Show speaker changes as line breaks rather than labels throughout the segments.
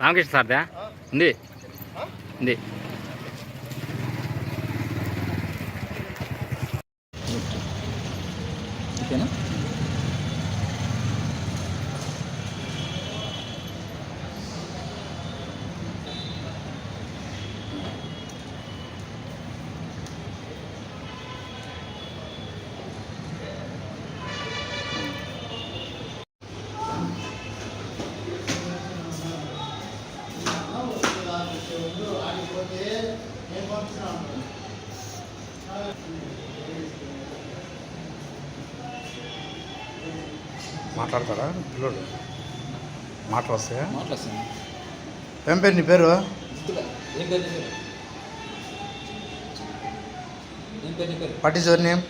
రామకృష్ణ సార్దా? ఉంది. ఉంది.
ఓకేనా?
మాట్లాడతారా? పిల్లోడు. మాటలు వస్తాయా ఏం పేరు నీ పేరు? ఈస్ యువర్ నేమ్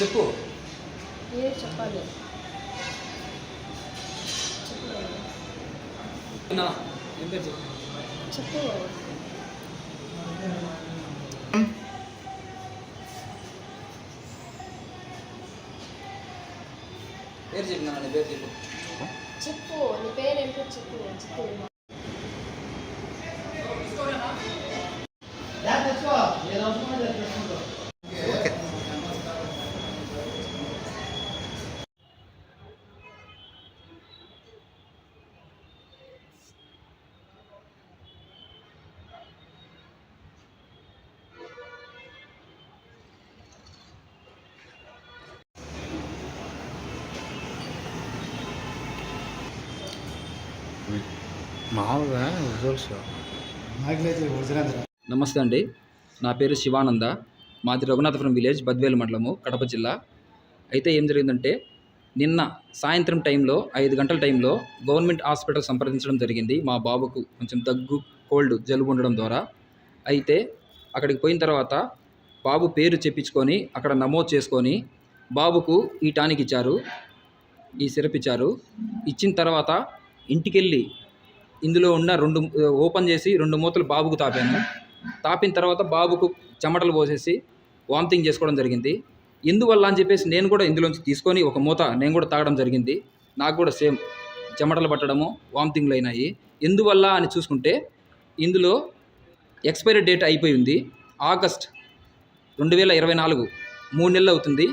చెప్పు.
ఏ చెప్పాలి?
చెప్పు. పేరు చెప్పు నీ పేరు చెప్పు.
చెప్పు నీ పేరు ఏంటో చెప్పు చెప్పు
మామూలుగా
నమస్తే అండి. నా పేరు శివానంద. మాది రఘునాథపురం విలేజ్ బద్వేలు మండలము కడప జిల్లా. అయితే ఏం జరిగిందంటే నిన్న సాయంత్రం టైంలో ఐదు గంటల టైంలో గవర్నమెంట్ హాస్పిటల్ సంప్రదించడం జరిగింది. మా బాబుకు కొంచెం దగ్గు కోల్డ్ జలుబు ఉండడం ద్వారా. అయితే అక్కడికి పోయిన తర్వాత బాబు పేరు చెప్పించుకొని అక్కడ నమోదు చేసుకొని బాబుకు ఈ టానిక్ ఇచ్చారు ఈ సిరప్ ఇచ్చారు. ఇచ్చిన తర్వాత ఇంటికెళ్ళి ఇందులో ఉన్న రెండు ఓపెన్ చేసి రెండు మూతలు బాబుకు తాపాను. తాపిన తర్వాత బాబుకు చెమటలు పోసేసి వామిటింగ్ చేసుకోవడం జరిగింది. ఎందువల్ల అని చెప్పేసి నేను కూడా ఇందులోంచి తీసుకొని ఒక మూత నేను కూడా తాగడం జరిగింది. నాకు కూడా సేమ్ చెమటలు పట్టడము వామిటింగ్లు అయినాయి. ఎందువల్ల అని చూసుకుంటే ఇందులో ఎక్స్పైరీ డేట్ అయిపోయి ఉంది. ఆగస్ట్ రెండు వేల ఇరవై నాలుగు మూడు నెలలు అవుతుంది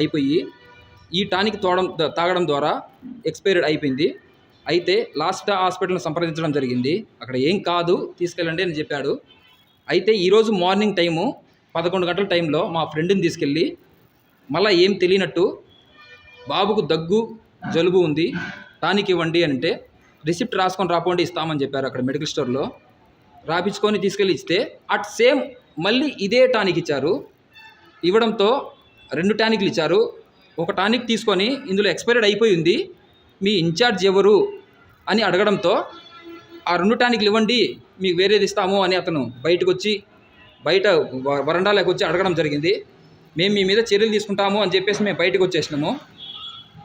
అయిపోయి. ఈ టానిక్ తోడం తాగడం ద్వారా ఎక్స్పైర్డ్ అయిపోయింది. అయితే లాస్ట్ హాస్పిటల్ని సంప్రదించడం జరిగింది. అక్కడ ఏం కాదు తీసుకెళ్ళండి అని చెప్పాడు. అయితే ఈరోజు మార్నింగ్ టైము పదకొండు గంటల టైంలో మా ఫ్రెండ్ని తీసుకెళ్ళి మళ్ళీ ఏం తెలియనట్టు బాబుకు దగ్గు జలుబు ఉంది టానిక్ ఇవ్వండి అంటే రిసిప్ట్ రాసుకొని రాపోండి ఇస్తామని చెప్పారు అక్కడ మెడికల్ స్టోర్లో. రాపించుకొని తీసుకెళ్ళి ఇస్తే అట్ సేమ్ మళ్ళీ ఇదే టానిక్ ఇచ్చారు. ఇవ్వడంతో రెండు టానిక్లు ఇచ్చారు. ఒక టానిక్ తీసుకొని ఇందులో ఎక్స్పైర్డ్ అయిపోయింది మీ ఇన్ఛార్జ్ ఎవరు? అని అడగడంతో ఆ రెండు టానిక్లు ఇవ్వండి మీకు వేరేది ఇస్తాము అని అతను బయటకు వచ్చి బయట వరండాలోకి వచ్చి అడగడం జరిగింది. మేము మీ మీద చర్యలు తీసుకుంటాము అని చెప్పేసి మేము బయటకు వచ్చేసినాము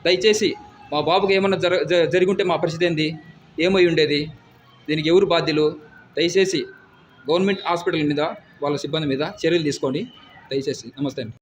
దయచేసి మా బాబుకి ఏమన్నా జర జ- జరిగి ఉంటే మా పరిస్థితి ఏంది? ఏమై ఉండేది? దీనికి ఎవరు బాధ్యులు? దయచేసి గవర్నమెంట్ హాస్పిటల్ మీద వాళ్ళ సిబ్బంది మీద చర్యలు తీసుకోండి. దయచేసి నమస్తే అండి.